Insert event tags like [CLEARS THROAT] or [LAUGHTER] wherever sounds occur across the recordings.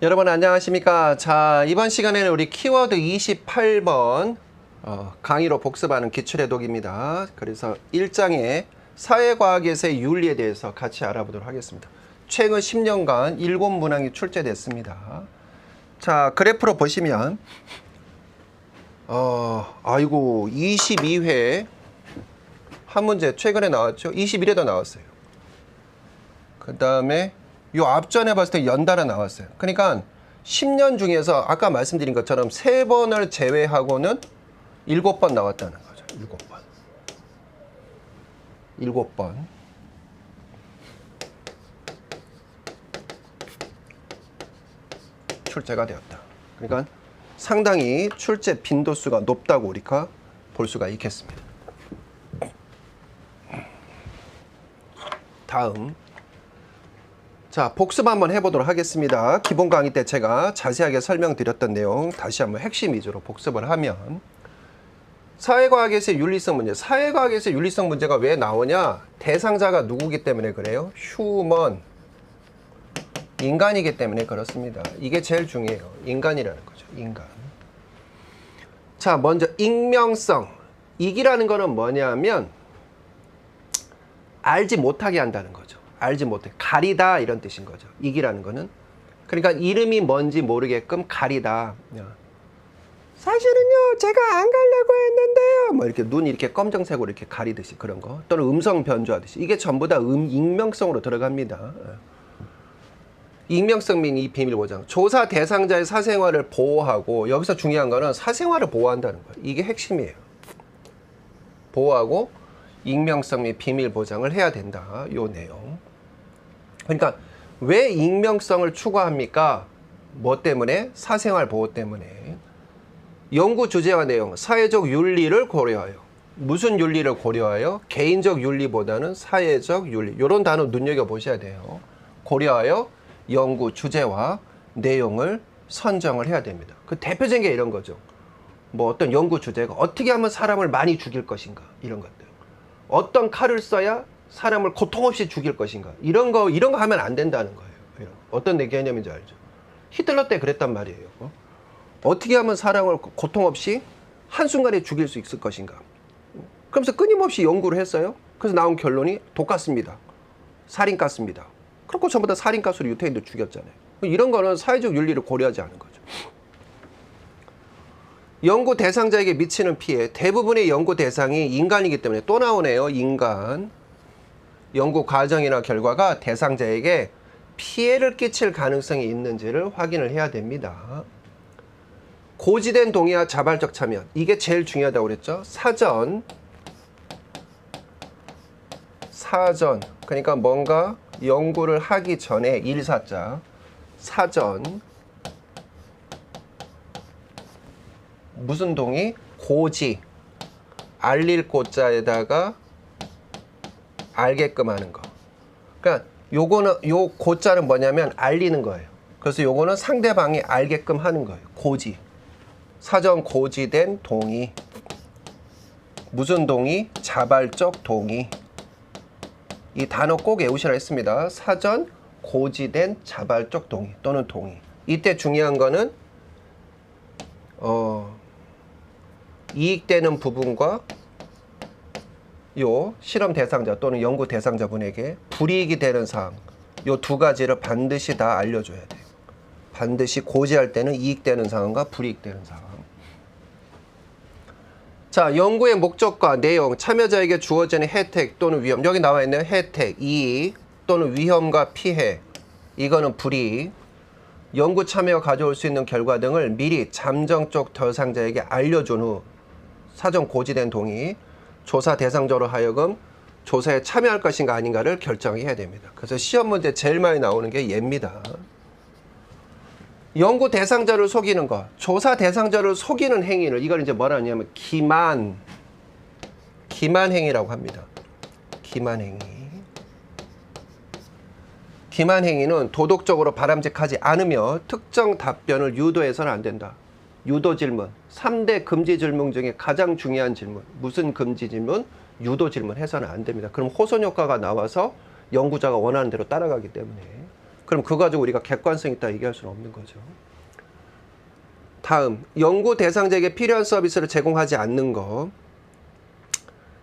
여러분 안녕하십니까? 자, 이번 시간에는 우리 키워드 28번 어, 강의로 복습하는 기출의 독입니다. 그래서 1장의 사회과학에서의 윤리에 대해서 같이 알아보도록 하겠습니다. 최근 10년간 7문항이 출제됐습니다. 자, 그래프로 보시면 어, 아이고 22회 한 문제 최근에 나왔죠. 21회도 나왔어요. 그 다음에 요 앞전에 봤을 때 연달아 나왔어요. 그러니까 10년 중에서 아까 말씀드린 것처럼 세 번을 제외하고는 7번 나왔다는 거죠. 7번. 7번. 출제가 되었다. 그러니까 상당히 출제 빈도수가 높다고 우리가 볼 수가 있겠습니다. 다음 자, 복습 한번 해보도록 하겠습니다. 기본 강의 때 제가 자세하게 설명드렸던 내용 다시 한번 핵심 위주로 복습을 하면 사회과학에서의 윤리성 문제. 사회과학에서의 윤리성 문제가 왜 나오냐? 대상자가 누구기 때문에 그래요? 휴먼. 인간이기 때문에 그렇습니다. 이게 제일 중요해요. 인간이라는 거죠. 인간. 자, 먼저 익명성. 익이라는 거는 뭐냐면 알지 못하게 한다는 거죠. 알지 못해. 가리다 이런 뜻인 거죠. 익이라는 거는. 그러니까 이름이 뭔지 모르게끔 가리다. 사실은요, 제가 안 가려고 했는데요. 뭐 이렇게 눈 이렇게 검정색으로 이렇게 가리듯이 그런 거. 또는 음성 변조하듯이. 이게 전부 다 음, 익명성으로 들어갑니다. 익명성 및이 비밀 보장. 조사 대상자의 사생활을 보호하고 여기서 중요한 거는 사생활을 보호한다는 거예요. 이게 핵심이에요. 보호하고 익명성 및 비밀 보장을 해야 된다. 요 내용. 그러니까 왜 익명성을 추구합니까? 뭐 때문에? 사생활 보호 때문에. 연구 주제와 내용, 사회적 윤리를 고려하여. 무슨 윤리를 고려하여? 개인적 윤리보다는 사회적 윤리. 이런 단어 눈여겨 보셔야 돼요. 고려하여 연구 주제와 내용을 선정을 해야 됩니다. 그 대표적인 게 이런 거죠. 뭐 어떤 연구 주제가 어떻게 하면 사람을 많이 죽일 것인가 이런 것들. 어떤 칼을 써야 사람을 고통 없이 죽일 것인가 이런 거 이런 거 하면 안 된다는 거예요. 어떤 내 개념인지 알죠? 히틀러 때 그랬단 말이에요. 어? 어떻게 하면 사람을 고통 없이 한순간에 죽일 수 있을 것인가. 그러면서 끊임없이 연구를 했어요. 그래서 나온 결론이 독가스입니다. 살인가스입니다. 그렇고 전부 다 살인가스로 유태인들 죽였잖아요. 이런 거는 사회적 윤리를 고려하지 않은 거죠. 연구 대상자에게 미치는 피해 대부분의 연구 대상이 인간이기 때문에 또 나오네요. 인간. 연구 과정이나 결과가 대상자에게 피해를 끼칠 가능성이 있는지를 확인을 해야 됩니다. 고지된 동의와 자발적 참여. 이게 제일 중요하다고 그랬죠. 사전. 사전. 그러니까 뭔가 연구를 하기 전에 일사자. 사전. 무슨 동의? 고지. 알릴 고자에다가 알게끔 하는 거. 그러니까 요거는 요 고자는 뭐냐면 알리는 거예요. 그래서 요거는 상대방이 알게끔 하는 거예요. 고지. 사전 고지된 동의. 무슨 동의? 자발적 동의. 이 단어 꼭 외우시라 했습니다. 사전 고지된 자발적 동의 또는 동의. 이때 중요한 거는 어 이익되는 부분과 요 실험 대상자 또는 연구 대상자분에게 불이익이 되는 사항 요 두 가지를 반드시 다 알려줘야 돼요. 반드시 고지할 때는 이익되는 상황과 불이익되는 상황. 자, 연구의 목적과 내용, 참여자에게 주어지는 혜택 또는 위험. 여기 나와 있는 혜택, 이익 또는 위험과 피해. 이거는 불이익. 연구 참여가 가져올 수 있는 결과 등을 미리 잠정적 대상자에게 알려준 후 사전 고지된 동의, 조사 대상자로 하여금 조사에 참여할 것인가 아닌가를 결정해야 됩니다. 그래서 시험 문제 제일 많이 나오는 게 얘입니다. 연구 대상자를 속이는 것, 조사 대상자를 속이는 행위를 이걸 이제 뭐라 하냐면 기만, 기만 행위라고 합니다. 기만 행위. 기만 행위는 도덕적으로 바람직하지 않으며 특정 답변을 유도해서는 안 된다. 유도 질문. 3대 금지 질문 중에 가장 중요한 질문. 무슨 금지 질문? 유도 질문 해서는 안 됩니다. 그럼 호선 효과가 나와서 연구자가 원하는 대로 따라가기 때문에 그럼 그거 가지고 우리가 객관성 있다 얘기할 수는 없는 거죠. 다음 연구 대상자에게 필요한 서비스를 제공하지 않는 거.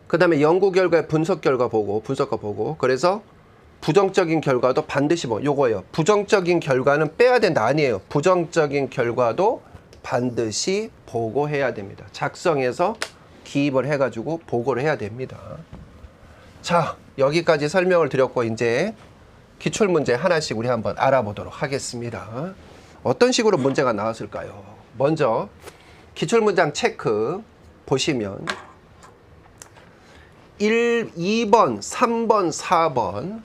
그 다음에 연구 결과의 분석 결과 보고 분석과 보고 그래서 부정적인 결과도 반드시 뭐 요거예요. 부정적인 결과는 빼야 된다 아니에요. 부정적인 결과도 반드시 보고해야 됩니다. 작성해서 기입을 해가지고 보고를 해야 됩니다. 자 여기까지 설명을 드렸고 이제 기출 문제 하나씩 우리 한번 알아보도록 하겠습니다. 어떤 식으로 문제가 나왔을까요? 먼저 기출 문장 체크 보시면 1, 2번, 3번, 4번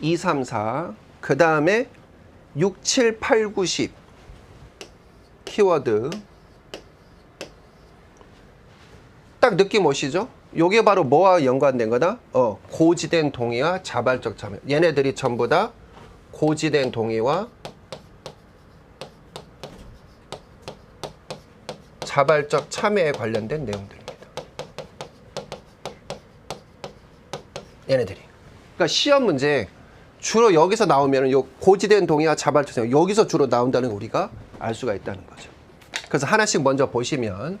2, 3, 4. 그 다음에 6, 7, 8, 9, 10. 키워드. 딱 느낌 오시죠? 요게 바로 뭐와 연관된 거다? 어, 고지된 동의와 자발적 참여. 얘네들이 전부 다 고지된 동의와 자발적 참여에 관련된 내용들입니다. 얘네들이. 그러니까 시험 문제 주로 여기서 나오면 요 고지된 동의와 참여 여기서 주로 나온다는 걸 우리가 알 수가 있다는 거죠. 그래서 하나씩 먼저 보시면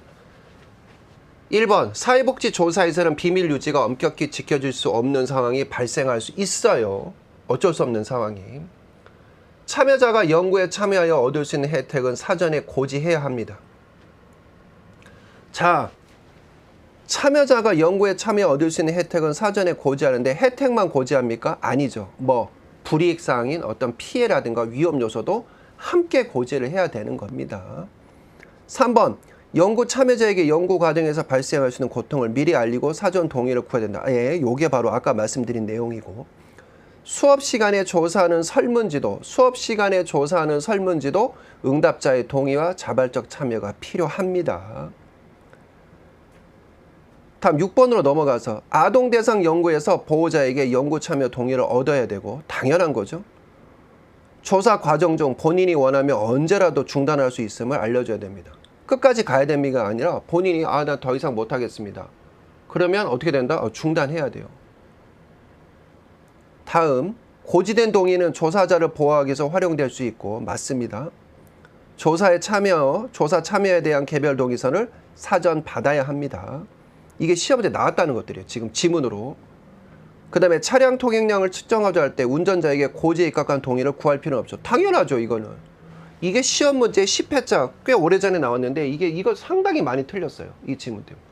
1번 사회복지조사에서는 비밀 유지가 엄격히 지켜질 수 없는 상황이 발생할 수 있어요. 어쩔 수 없는 상황이. 참여자가 연구에 참여하여 얻을 수 있는 혜택은 사전에 고지해야 합니다. 자, 참여자가 연구에 참여 얻을 수 있는 혜택은 사전에 고지하는데 혜택만 고지합니까? 아니죠. 뭐 불이익 사항인 어떤 피해라든가 위험 요소도 함께 고지를 해야 되는 겁니다. 3번 연구 참여자에게 연구 과정에서 발생할 수 있는 고통을 미리 알리고 사전 동의를 구해야 된다. 예, 요게 바로 아까 말씀드린 내용이고 수업 시간에 조사하는 설문지도 수업 시간에 조사하는 설문지도 응답자의 동의와 자발적 참여가 필요합니다. 다음 6번으로 넘어가서 아동 대상 연구에서 보호자에게 연구 참여 동의를 얻어야 되고 당연한 거죠. 조사 과정 중 본인이 원하면 언제라도 중단할 수 있음을 알려줘야 됩니다. 끝까지 가야 됩니까 아니라 본인이 아 나 더 이상 못하겠습니다. 그러면 어떻게 된다? 어, 중단해야 돼요. 다음 고지된 동의는 조사자를 보호하기 위해서 활용될 수 있고 맞습니다. 조사에 참여, 조사 참여에 대한 개별 동의서를 사전 받아야 합니다. 이게 시험에 나왔다는 것들이에요. 지금 지문으로. 그 다음에 차량 통행량을 측정하자 할 때 운전자에게 고지에 입각한 동의를 구할 필요는 없죠. 당연하죠, 이거는. 이게 시험 문제 10회자 꽤 오래전에 나왔는데 이게 이거 상당히 많이 틀렸어요. 이 지문 때문에.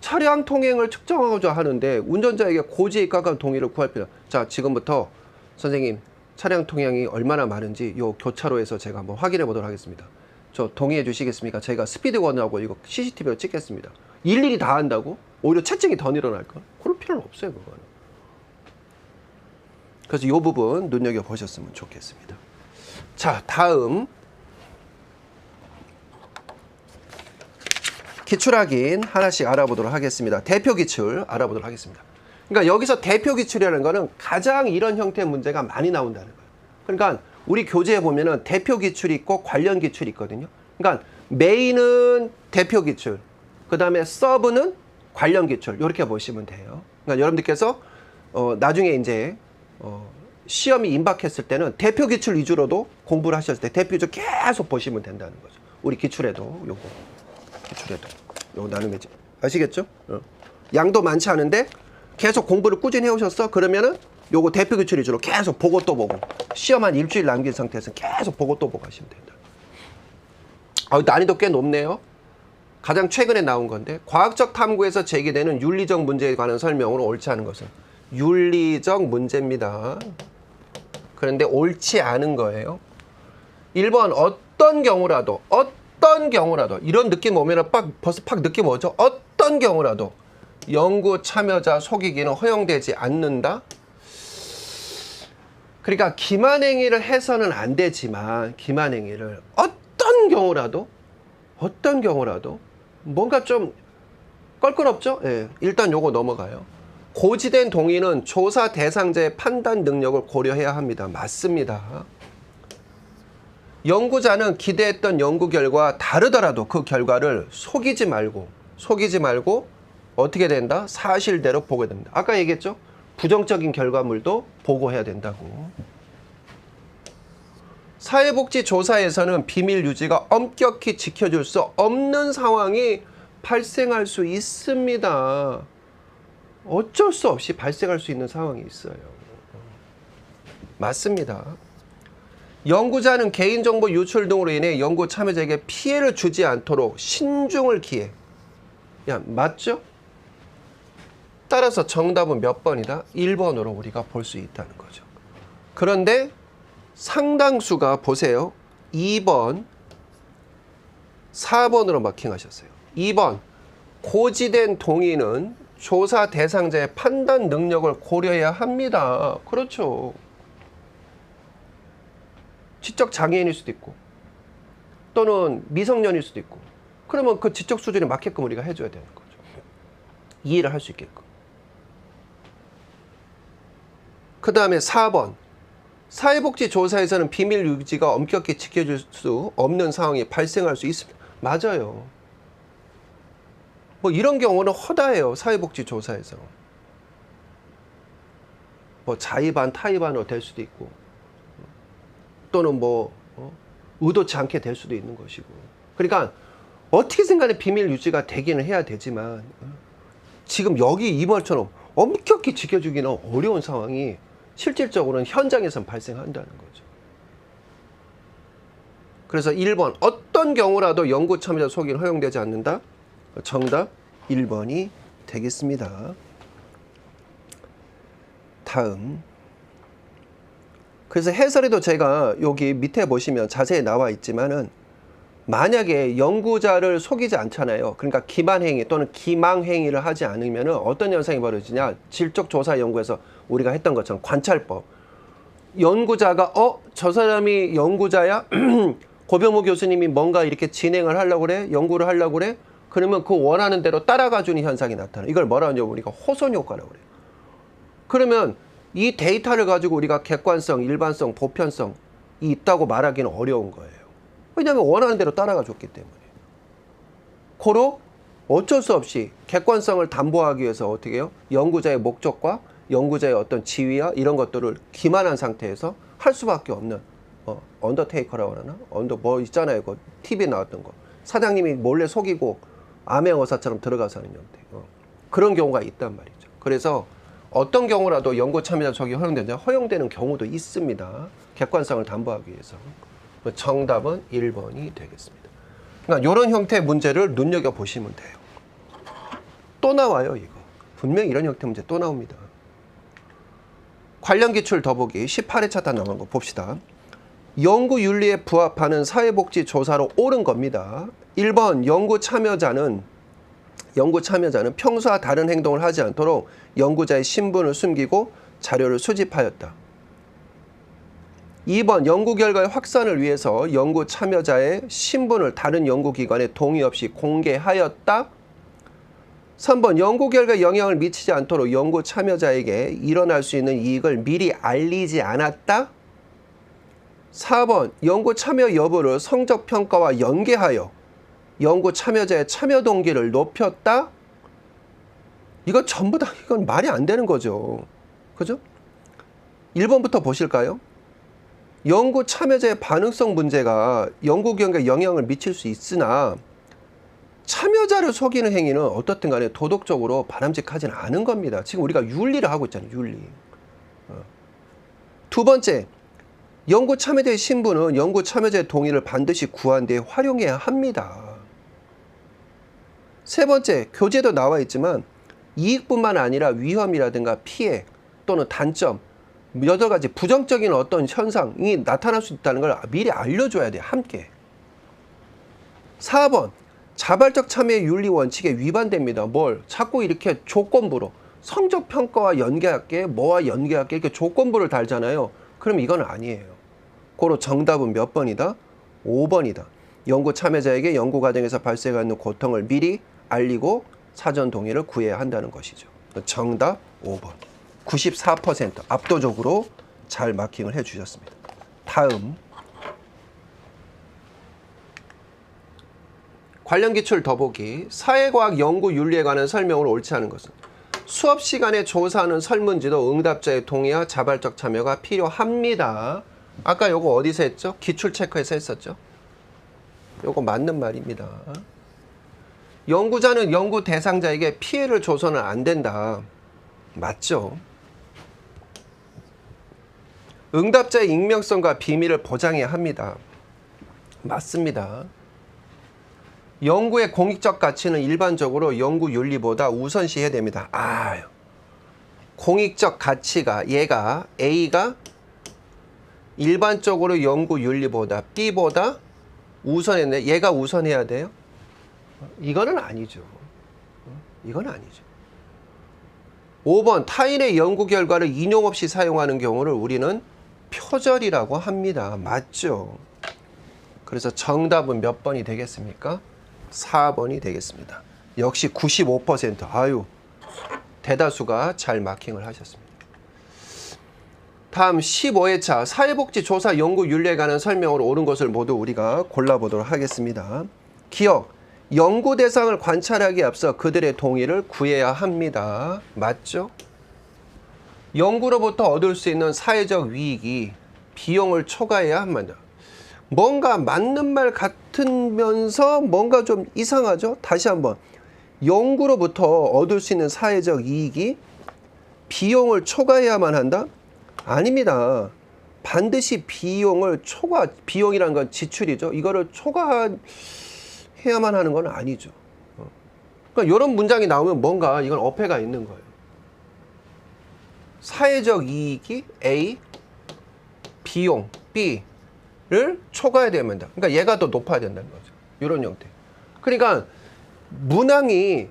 차량 통행을 측정하고자 하는데 운전자에게 고지에 입각한 동의를 구할 필요. 자, 지금부터 선생님 차량 통행이 얼마나 많은지 요 교차로에서 제가 한번 확인해 보도록 하겠습니다. 저 동의해 주시겠습니까? 저희가 스피드 건하고 이거 CCTV로 찍겠습니다. 일일이 다 한다고? 오히려 채증이 더 늘어날 걸? 그럴 필요는 없어요, 그거는. 그래서 이 부분 눈여겨 보셨으면 좋겠습니다. 자, 다음 기출 확인 하나씩 알아보도록 하겠습니다. 대표 기출 알아보도록 하겠습니다. 그러니까 여기서 대표 기출이라는 거는 가장 이런 형태의 문제가 많이 나온다는 거예요. 그러니까 우리 교재에 보면은 대표 기출이 있고 관련 기출이 있거든요. 그러니까 메인은 대표 기출, 그 다음에 서브는 관련 기출 이렇게 보시면 돼요. 그러니까 여러분들께서 어, 나중에 이제 어, 시험이 임박했을 때는 대표 기출 위주로도 공부를 하셨을 때 대표 기출 계속 보시면 된다는 거죠. 우리 기출에도 요거 기출에도 요거 나누겠지 아시겠죠? 어. 양도 많지 않은데 계속 공부를 꾸준히 해오셨어? 그러면은 요거 대표 기출 위주로 계속 보고 또 보고 시험 한 일주일 남긴 상태에서 계속 보고 또 보고 하시면 된다. 아, 난이도 꽤 높네요. 가장 최근에 나온 건데 과학적 탐구에서 제기되는 윤리적 문제에 관한 설명으로 옳지 않은 것은 윤리적 문제입니다. 그런데 옳지 않은 거예요. 1번 어떤 경우라도 어떤 경우라도 이런 느낌 오면 빡 벌써 팍 느낌 오죠. 어떤 경우라도 연구 참여자 속이기는 허용되지 않는다. 그러니까 기만행위를 해서는 안 되지만 기만행위를 어떤 경우라도 어떤 경우라도 뭔가 좀 껄끄럽죠? 예, 일단 요거 넘어가요. 고지된 동의는 조사 대상자의 판단 능력을 고려해야 합니다. 맞습니다. 연구자는 기대했던 연구 결과 다르더라도 그 결과를 속이지 말고 속이지 말고 어떻게 된다? 사실대로 보게 됩니다. 아까 얘기했죠? 부정적인 결과물도 보고해야 된다고. 사회복지조사에서는 비밀 유지가 엄격히 지켜줄 수 없는 상황이 발생할 수 있습니다. 어쩔 수 없이 발생할 수 있는 상황이 있어요. 맞습니다. 연구자는 개인정보 유출 등으로 인해 연구 참여자에게 피해를 주지 않도록 신중을 기해. 야, 맞죠? 따라서 정답은 몇 번이다? 1번으로 우리가 볼 수 있다는 거죠. 그런데 상당수가 보세요. 2번, 4번으로 마킹하셨어요. 2번, 고지된 동의는 조사 대상자의 판단 능력을 고려해야 합니다. 그렇죠. 지적 장애인일 수도 있고, 또는 미성년일 수도 있고, 그러면 그 지적 수준에 맞게끔 우리가 해줘야 되는 거죠. 이해를 할 수 있게끔. 그 다음에 4번. 사회복지 조사에서는 비밀 유지가 엄격히 지켜줄 수 없는 상황이 발생할 수 있습니다. 맞아요. 뭐 이런 경우는 허다해요. 사회복지 조사에서. 뭐 자의반 타의반으로 될 수도 있고 또는 뭐 어? 의도치 않게 될 수도 있는 것이고. 그러니까 어떻게든 간에 비밀 유지가 되기는 해야 되지만 어? 지금 여기 이번처럼 엄격히 지켜주기는 어려운 상황이 실질적으로는 현장에선 발생한다는 거죠. 그래서 1번 어떤 경우라도 연구 참여자 속이는 허용되지 않는다. 정답 1번이 되겠습니다. 다음 그래서 해설에도 제가 여기 밑에 보시면 자세히 나와 있지만은 만약에 연구자를 속이지 않잖아요. 그러니까 기만행위 또는 기망행위를 하지 않으면 어떤 현상이 벌어지냐. 질적조사 연구에서 우리가 했던 것처럼 관찰법. 연구자가 어? 저 사람이 연구자야? [CLEARS THROAT] 고병호 교수님이 뭔가 이렇게 진행을 하려고 그래? 연구를 하려고 그래? 그러면 그 원하는 대로 따라가 주는 현상이 나타나. 이걸 뭐라 하냐면 우리가 호손 효과라고 그래요. 그러면 이 데이터를 가지고 우리가 객관성, 일반성, 보편성이 있다고 말하기는 어려운 거예요. 왜냐하면 원하는 대로 따라가 줬기 때문에. 고로 어쩔 수 없이 객관성을 담보하기 위해서 어떻게 해요? 연구자의 목적과 연구자의 어떤 지위와 이런 것들을 기만한 상태에서 할 수밖에 없는 어, 언더테이커라고 하나? 언더 뭐 있잖아요. 그 TV에 나왔던 거. 사장님이 몰래 속이고 암행어사처럼 들어가서 하는 형태. 어. 그런 경우가 있단 말이죠. 그래서 어떤 경우라도 연구 참여자 적이 허용되냐? 허용되는 경우도 있습니다. 객관성을 담보하기 위해서. 정답은 1번이 되겠습니다. 그러니까 이런 형태의 문제를 눈여겨 보시면 돼요. 또 나와요, 이거. 분명히 이런 형태 문제 또 나옵니다. 관련 기출 더보기 18회차 다 나온 거 봅시다. 연구 윤리에 부합하는 사회복지 조사로 옳은 겁니다. 1번 연구 참여자는 연구 참여자는 평소와 다른 행동을 하지 않도록 연구자의 신분을 숨기고 자료를 수집하였다. 2번 연구 결과의 확산을 위해서 연구 참여자의 신분을 다른 연구기관에 동의 없이 공개하였다. 3번 연구 결과에 영향을 미치지 않도록 연구 참여자에게 일어날 수 있는 이익을 미리 알리지 않았다. 4번 연구 참여 여부를 성적 평가와 연계하여 연구 참여자의 참여 동기를 높였다. 이거 전부 다 이건 말이 안 되는 거죠. 그죠? 1번부터 보실까요? 연구 참여자의 반응성 문제가 연구 경과에 영향을 미칠 수 있으나 참여자를 속이는 행위는 어떻든 간에 도덕적으로 바람직하지는 않은 겁니다. 지금 우리가 윤리를 하고 있잖아요. 윤리. 어. 두 번째, 연구 참여자의 신분은 연구 참여자의 동의를 반드시 구한 뒤에 활용해야 합니다. 세 번째, 교재도 나와 있지만 이익뿐만 아니라 위험이라든가 피해 또는 단점, 여러 가지 부정적인 어떤 현상이 나타날 수 있다는 걸 미리 알려줘야 돼, 함께. 4번, 자발적 참여의 윤리 원칙에 위반됩니다. 뭘? 자꾸 이렇게 조건부로 성적 평가와 연계할게, 뭐와 연계할게 이렇게 조건부를 달잖아요. 그럼 이건 아니에요. 고로 정답은 몇 번이다? 5번이다. 연구 참여자에게 연구 과정에서 발생하는 고통을 미리 알리고 사전 동의를 구해야 한다는 것이죠. 정답 5번. 94% 압도적으로 잘 마킹을 해 주셨습니다. 다음 관련 기출 더보기 사회과학 연구 윤리에 관한 설명을 옳지 않은 것은 수업 시간에 조사하는 설문지도 응답자의 동의와 자발적 참여가 필요합니다. 아까 요거 어디서 했죠? 기출 체크에서 했었죠. 요거 맞는 말입니다. 연구자는 연구 대상자에게 피해를 줘서는 안 된다. 맞죠? 응답자의 익명성과 비밀을 보장해야 합니다. 맞습니다. 연구의 공익적 가치는 일반적으로 연구 윤리보다 우선시해야 됩니다. 아, 공익적 가치가 얘가 A가 일반적으로 연구 윤리보다 B보다 우선했네. 얘가 우선해야 돼요? 이거는 아니죠. 이건 아니죠. 5번 타인의 연구 결과를 인용 없이 사용하는 경우를 우리는 표절이라고 합니다. 맞죠? 그래서 정답은 몇 번이 되겠습니까? 4번이 되겠습니다. 역시 95% 아유 대다수가 잘 마킹을 하셨습니다. 다음 15회차 사회복지조사 연구 윤리에 관한 설명으로 옳은 것을 모두 우리가 골라보도록 하겠습니다. 기억, 연구 대상을 관찰하기에 앞서 그들의 동의를 구해야 합니다. 맞죠? 연구로부터 얻을 수 있는 사회적 이익이 비용을 초과해야 합니다. 뭔가 맞는 말 같으면서 뭔가 좀 이상하죠? 다시 한번. 연구로부터 얻을 수 있는 사회적 이익이 비용을 초과해야만 한다? 아닙니다. 반드시 비용을 초과, 비용이란 건 지출이죠. 이거를 초과해야만 하는 건 아니죠. 어. 그러니까 이런 문장이 나오면 뭔가 이건 어폐가 있는 거예요. 사회적 이익이 A, 비용 B를 초과해야 됩니다. 그러니까 얘가 더 높아야 된다는 거죠. 이런 형태. 그러니까 문항이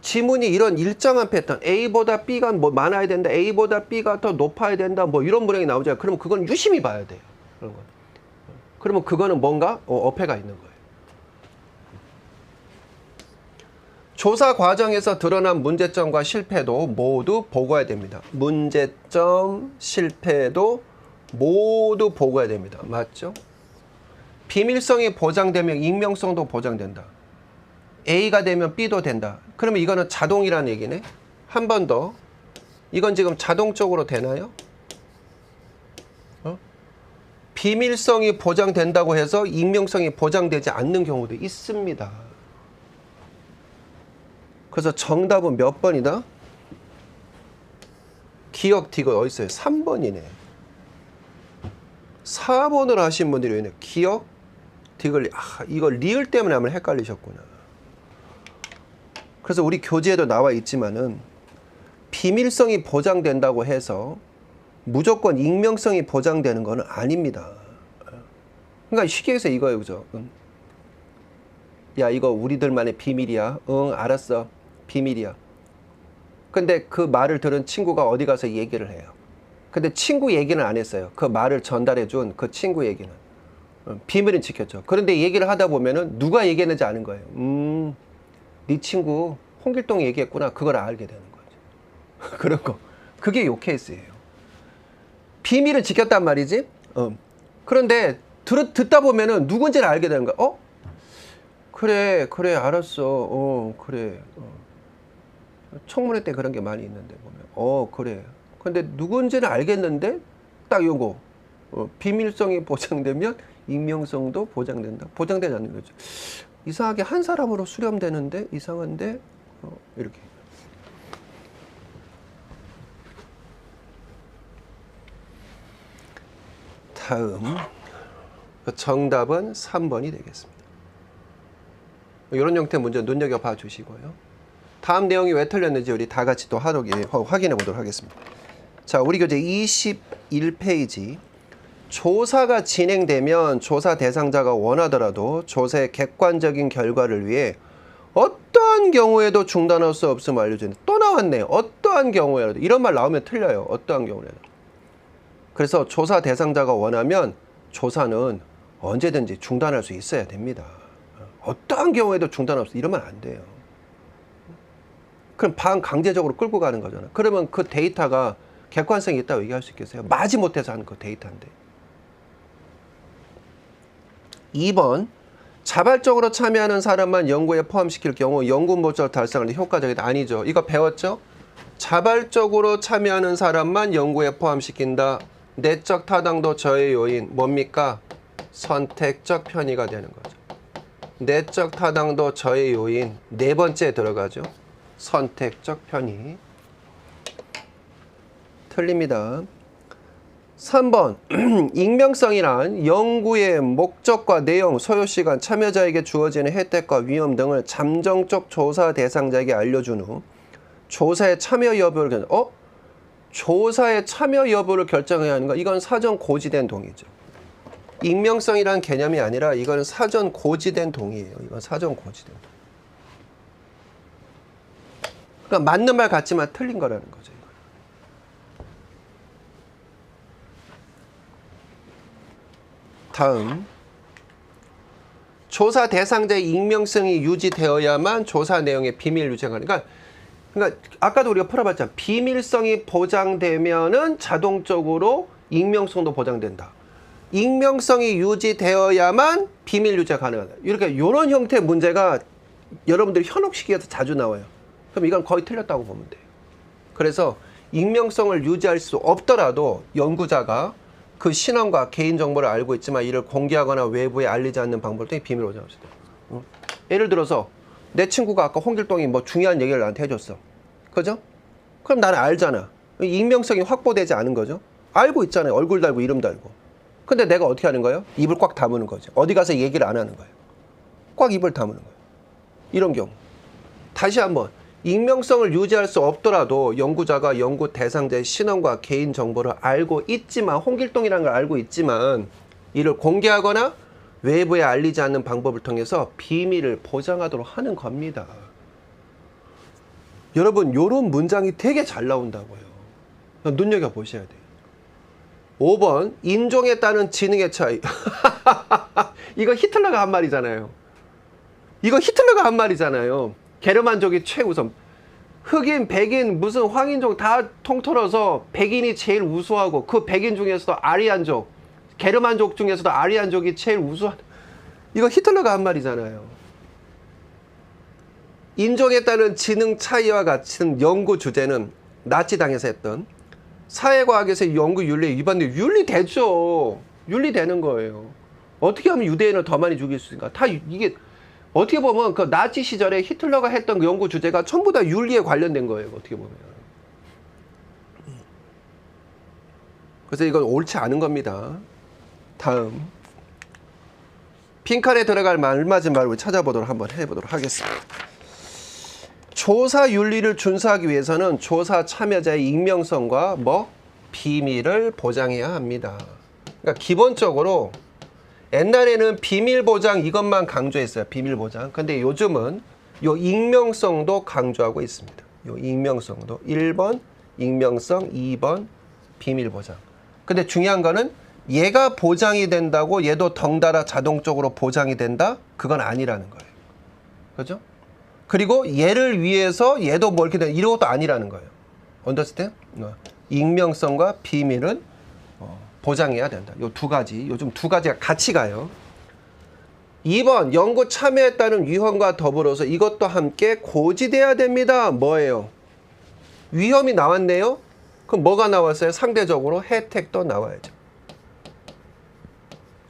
지문이 이런 일정한 패턴. A보다 B가 뭐 많아야 된다. A보다 B가 더 높아야 된다. 뭐 이런 문항이 나오잖아요. 그러면 그건 유심히 봐야 돼요. 그런 거. 그러면 그거는 뭔가? 어, 어폐가 있는 거예요 조사 과정에서 드러난 문제점과 실패도 모두 보고해야 됩니다 문제점 실패도 모두 보고해야 됩니다 맞죠 비밀성이 보장되면 익명성도 보장된다 A가 되면 B도 된다. 그러면 이거는 자동이라는 얘기네. 한 번 더. 이건 지금 자동적으로 되나요? 어? 비밀성이 보장된다고 해서 익명성이 보장되지 않는 경우도 있습니다. 그래서 정답은 몇 번이다? 기억 틱은 어디 있어요? 3번이네. 4번을 하신 분들이 있네. 기억 틱을 아, 이거 리을 때문에 아마 헷갈리셨구나. 그래서 우리 교재에도 나와 있지만은 비밀성이 보장된다고 해서 무조건 익명성이 보장되는 것은 아닙니다. 그러니까 쉽게 해서 이거예요, 그죠? 응. 야, 이거 우리들만의 비밀이야. 응, 알았어. 비밀이야. 근데 그 말을 들은 친구가 어디 가서 얘기를 해요. 근데 친구 얘기는 안 했어요. 그 말을 전달해 준 그 친구 얘기는. 응, 비밀은 지켰죠. 그런데 얘기를 하다 보면은 누가 얘기했는지 아는 거예요. 음. 네 친구 홍길동 얘기했구나. 그걸 알게 되는 거죠. [LAUGHS] 그런 거. 그게 요 케이스예요. 비밀을 지켰단 말이지. 어. 그런데 들, 듣다 보면은 누군지를 알게 되는 거야. 어? 그래, 그래, 알았어. 어, 그래. 어. 청문회 때 그런 게 많이 있는데 보면. 어, 그래. 근데 누군지는 알겠는데 딱 요거. 어, 비밀성이 보장되면 익명성도 보장된다. 보장되지 않는 거죠. 이상하게 한 사람으로 수렴되는데 이상한데 어, 이렇게 다음 정답은 3번이 되겠습니다. 이런 형태 문제 눈여겨봐 주시고요. 다음 내용이 왜 틀렸는지 우리 다 같이 또 하도록 확인해 보도록 하겠습니다. 자, 우리 교재 21페이지 조사가 진행되면 조사 대상자가 원하더라도 조사의 객관적인 결과를 위해 어떠한 경우에도 중단할 수 없음을 알려주는 또 나왔네요. 어떠한 경우에라도 이런 말 나오면 틀려요. 어떠한 경우에라도. 그래서 조사 대상자가 원하면 조사는 언제든지 중단할 수 있어야 됩니다. 어떠한 경우에도 중단할 수 이러면 안 돼요. 그럼 반 강제적으로 끌고 가는 거잖아. 그러면 그 데이터가 객관성이 있다고 얘기할 수 있겠어요? 마지 못해서 하는 그 데이터인데. 2번 자발적으로 참여하는 사람만 연구에 포함시킬 경우 연구 목적 달성을 효과적이다 아니죠. 이거 배웠죠? 자발적으로 참여하는 사람만 연구에 포함시킨다. 내적 타당도 저의 요인 뭡니까? 선택적 편의가 되는 거죠. 내적 타당도 저의 요인 네 번째 들어가죠. 선택적 편의. 틀립니다. 3번 [CLEARS THROAT] 익명성이란 연구의 목적과 내용, 소요 시간, 참여자에게 주어지는 혜택과 위험 등을 잠정적 조사 대상자에게 알려준 후 조사에 참여 여부를 결정. 어? 조사에 참여 여부를 결정해야 하는 거 이건 사전 고지된 동의죠. 익명성이란 개념이 아니라 이건 사전 고지된 동의예요. 이건 사전 고지된 동의. 그러니까 맞는 말 같지만 틀린 거라는 거죠. 다음 조사 대상자의 익명성이 유지되어야만 조사 내용의 비밀 유지가 그러니까 그러니까 아까도 우리가 풀어봤잖아 비밀성이 보장되면은 자동적으로 익명성도 보장된다. 익명성이 유지되어야만 비밀 유지가 가능하다. 이렇게 이런 형태의 문제가 여러분들이 현혹시기에서 자주 나와요. 그럼 이건 거의 틀렸다고 보면 돼요. 그래서 익명성을 유지할 수 없더라도 연구자가 그 신원과 개인 정보를 알고 있지만 이를 공개하거나 외부에 알리지 않는 방법을 통해 비밀 보장할 수 있다. 응? 예를 들어서 내 친구가 아까 홍길동이 뭐 중요한 얘기를 나한테 해줬어. 그죠? 그럼 나는 알잖아. 익명성이 확보되지 않은 거죠. 알고 있잖아요. 얼굴 달고 이름 달고. 근데 내가 어떻게 하는 거예요? 입을 꽉 다무는 거죠. 어디 가서 얘기를 안 하는 거예요. 꽉 입을 다무는 거예요. 이런 경우. 다시 한번 익명성을 유지할 수 없더라도 연구자가 연구 대상자의 신원과 개인 정보를 알고 있지만 홍길동이라는 걸 알고 있지만 이를 공개하거나 외부에 알리지 않는 방법을 통해서 비밀을 보장하도록 하는 겁니다. 여러분 요런 문장이 되게 잘 나온다고요. 눈여겨 보셔야 돼요. 5번 인종에 따른 지능의 차이. [LAUGHS] 이거 히틀러가 한 말이잖아요. 이거 히틀러가 한 말이잖아요. 게르만족이 최우선. 흑인, 백인, 무슨 황인족 다 통틀어서 백인이 제일 우수하고 그 백인 중에서도 아리안족, 게르만족 중에서도 아리안족이 제일 우수한. 이거 히틀러가 한 말이잖아요. 인종에 따른 지능 차이와 같은 연구 주제는 나치 당에서 했던 사회과학에서 연구 윤리에 위반돼 윤리 되죠. 윤리 되는 거예요. 어떻게 하면 유대인을 더 많이 죽일 수 있을까? 다 이게 어떻게 보면 그 나치 시절에 히틀러가 했던 그 연구 주제가 전부 다 윤리에 관련된 거예요. 어떻게 보면. 그래서 이건 옳지 않은 겁니다. 다음 빈칸에 들어갈 말맞은 말을 찾아보도록 한번 해보도록 하겠습니다. 조사 윤리를 준수하기 위해서는 조사 참여자의 익명성과 뭐 비밀을 보장해야 합니다. 그러니까 기본적으로 옛날에는 비밀 보장 이것만 강조했어요. 비밀 보장. 근데 요즘은 요 익명성도 강조하고 있습니다. 요 익명성도 1번 익명성, 2번 비밀 보장. 근데 중요한 거는 얘가 보장이 된다고 얘도 덩달아 자동적으로 보장이 된다? 그건 아니라는 거예요. 그죠? 그리고 얘를 위해서 얘도 뭐 이렇게 된 이런 것도 아니라는 거예요. 언더스탠? 익명성과 비밀은 어, 보장해야 된다. 요 두 가지, 요즘 두 가지가 같이 가요. 2번 연구 참여에 따른 위험과 더불어서 이것도 함께 고지돼야 됩니다. 뭐예요? 위험이 나왔네요. 그럼 뭐가 나왔어요? 상대적으로 혜택도 나와야죠.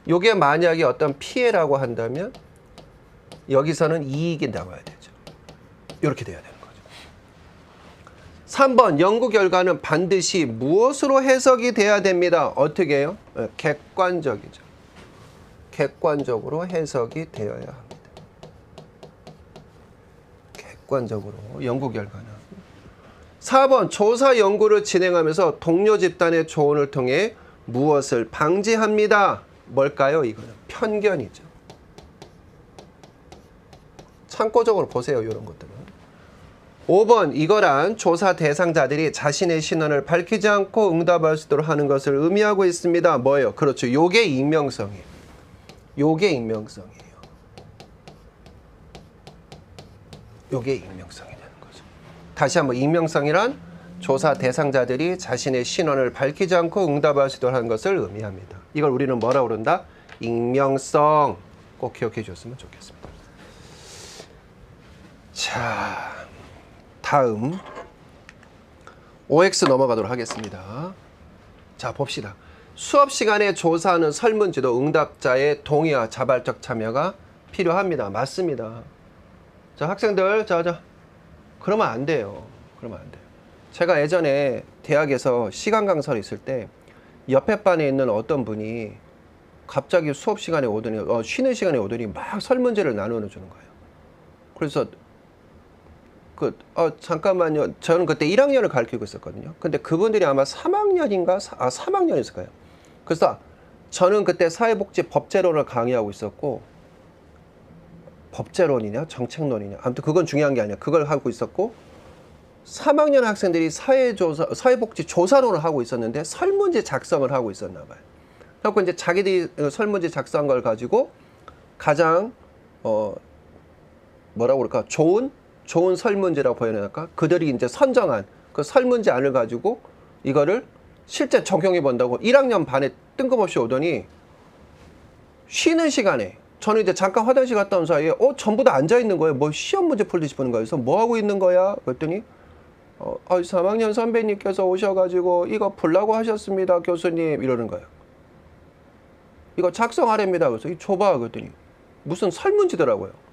요게 만약에 어떤 피해라고 한다면 여기서는 이익이 나와야 되죠. 이렇게 돼야 거죠. 3번 연구 결과는 반드시 무엇으로 해석이 돼야 됩니다. 어떻게 해요? 네, 객관적이죠. 객관적으로 해석이 되어야 합니다. 객관적으로 연구 결과는 4번 조사 연구를 진행하면서 동료 집단의 조언을 통해 무엇을 방지합니다. 뭘까요? 이거는 편견이죠. 참고적으로 보세요. 이런 것들은. 5번 이거란 조사 대상자들이 자신의 신원을 밝히지 않고 응답할 수 있도록 하는 것을 의미하고 있습니다. 뭐예요? 그렇죠. 요게 익명성이에요. 요게 익명성이에요. 요게 익명성이 되는 거죠. 다시 한번 익명성이란 조사 대상자들이 자신의 신원을 밝히지 않고 응답할 수 있도록 하는 것을 의미합니다. 이걸 우리는 뭐라 그런다? 익명성. 꼭 기억해 주셨으면 좋겠습니다. 자, 다음 OX 넘어가도록 하겠습니다. 자, 봅시다. 수업 시간에 조사하는 설문지도 응답자의 동의와 자발적 참여가 필요합니다. 맞습니다. 자, 학생들, 자, 자. 그러면 안 돼요. 그러면 안 돼요. 제가 예전에 대학에서 시간 강사로 있을 때 옆에 반에 있는 어떤 분이 갑자기 수업 시간에 오더니 어, 쉬는 시간에 오더니 막 설문지를 나누어 주는 거예요. 그래서 그, 어, 잠깐만요. 저는 그때 1학년을 가르치고 있었거든요. 근데 그분들이 아마 3학년인가? 아, 3학년이었을 거예요. 그래서 저는 그때 사회복지 법제론을 강의하고 있었고, 법제론이냐? 정책론이냐? 아무튼 그건 중요한 게 아니야. 그걸 하고 있었고, 3학년 학생들이 사회조사, 사회복지 조사론을 하고 있었는데, 설문지 작성을 하고 있었나 봐요. 그래서 이제 자기들이 설문지 작성한 걸 가지고 가장, 어, 뭐라고 그럴까? 좋은 좋은 설문지라고 표현할까? 그들이 이제 선정한 그 설문지 안을 가지고 이거를 실제 적용해 본다고 1학년 반에 뜬금없이 오더니 쉬는 시간에 저는 이제 잠깐 화장실 갔다 온 사이에 어 전부 다 앉아 있는 거예요. 뭐 시험 문제 풀듯이 보는 거예요. 그래서 뭐 하고 있는 거야? 그랬더니 어, 아, 3학년 선배님께서 오셔가지고 이거 풀라고 하셨습니다, 교수님 이러는 거예요. 이거 작성하랍니다. 그래서 이 줘봐 그랬더니 무슨 설문지더라고요.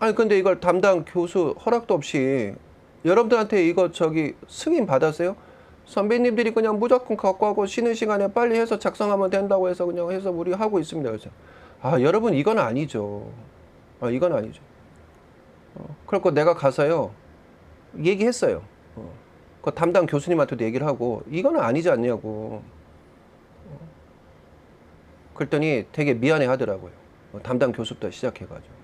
아니 근데 이걸 담당 교수 허락도 없이 여러분들한테 이거 저기 승인 받았어요? 선배님들이 그냥 무조건 갖고 하고 쉬는 시간에 빨리 해서 작성하면 된다고 해서 그냥 해서 우리 하고 있습니다. 그래서 아 여러분 이건 아니죠. 아 이건 아니죠. 어, 그래고 내가 가서요 얘기했어요. 어, 그 담당 교수님한테도 얘기를 하고 이건 아니지 않냐고. 어, 그랬더니 되게 미안해 하더라고요. 어, 담당 교수부터 시작해가지고.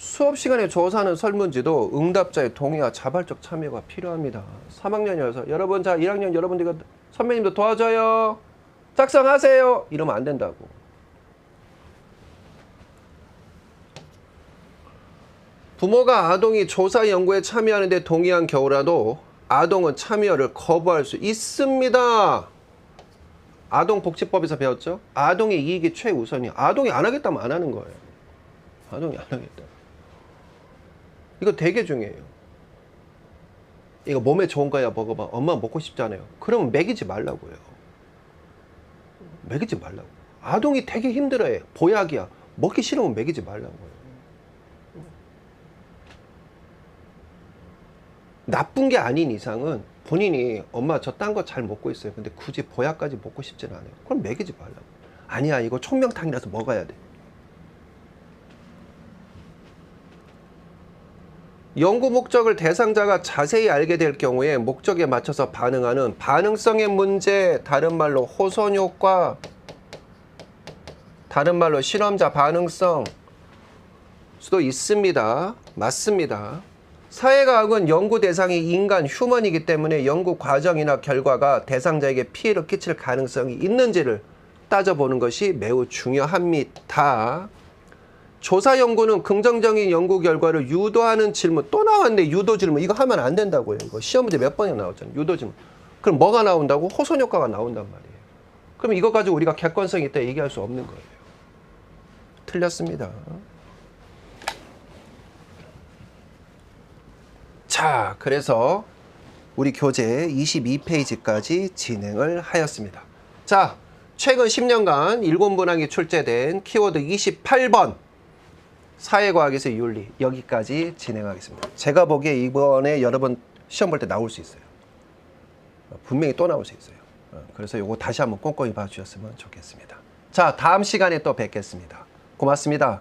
수업 시간에 조사하는 설문지도 응답자의 동의와 자발적 참여가 필요합니다. 3학년이어서 여러분 자 1학년 여러분들 선배님도 도와줘요. 작성하세요. 이러면 안 된다고. 부모가 아동이 조사 연구에 참여하는데 동의한 경우라도 아동은 참여를 거부할 수 있습니다. 아동복지법에서 배웠죠? 아동의 이익이 최우선이야. 아동이 안 하겠다면 안 하는 거예요. 아동이 안 하겠다. 이거 되게 중요해요. 이거 몸에 좋은 거야 먹어봐. 엄마 먹고 싶잖아요. 그러면 먹이지 말라고요. 먹이지 말라고. 아동이 되게 힘들어해. 보약이야. 먹기 싫으면 먹이지 말라고요. 나쁜 게 아닌 이상은 본인이 엄마 저 딴 거 잘 먹고 있어요. 근데 굳이 보약까지 먹고 싶지는 않아요. 그럼 먹이지 말라고. 아니야 이거 총명탕이라서 먹어야 돼. 연구 목적을 대상자가 자세히 알게 될 경우에 목적에 맞춰서 반응하는 반응성의 문제, 다른 말로 호선 효과, 다른 말로 실험자 반응성 수도 있습니다. 맞습니다. 사회과학은 연구 대상이 인간 휴먼이기 때문에 연구 과정이나 결과가 대상자에게 피해를 끼칠 가능성이 있는지를 따져보는 것이 매우 중요합니다. 조사 연구는 긍정적인 연구 결과를 유도하는 질문 또 나왔네 유도 질문. 이거 하면 안 된다고요 이거. 시험 문제 몇 번이나 나왔잖아요 유도 질문. 그럼 뭐가 나온다고? 호선 효과가 나온단 말이에요. 그럼 이거 가지고 우리가 객관성 있다 얘기할 수 없는 거예요. 틀렸습니다. 자 그래서 우리 교재 22페이지까지 진행을 하였습니다. 자 최근 10년간 일곱 문항이 출제된 키워드 28번 사회과학에서 윤리 여기까지 진행하겠습니다. 제가 보기에 이번에 여러분 시험 볼 때 나올 수 있어요. 분명히 또 나올 수 있어요. 어, 그래서 이거 다시 한번 꼼꼼히 봐주셨으면 좋겠습니다. 자, 다음 시간에 또 뵙겠습니다. 고맙습니다.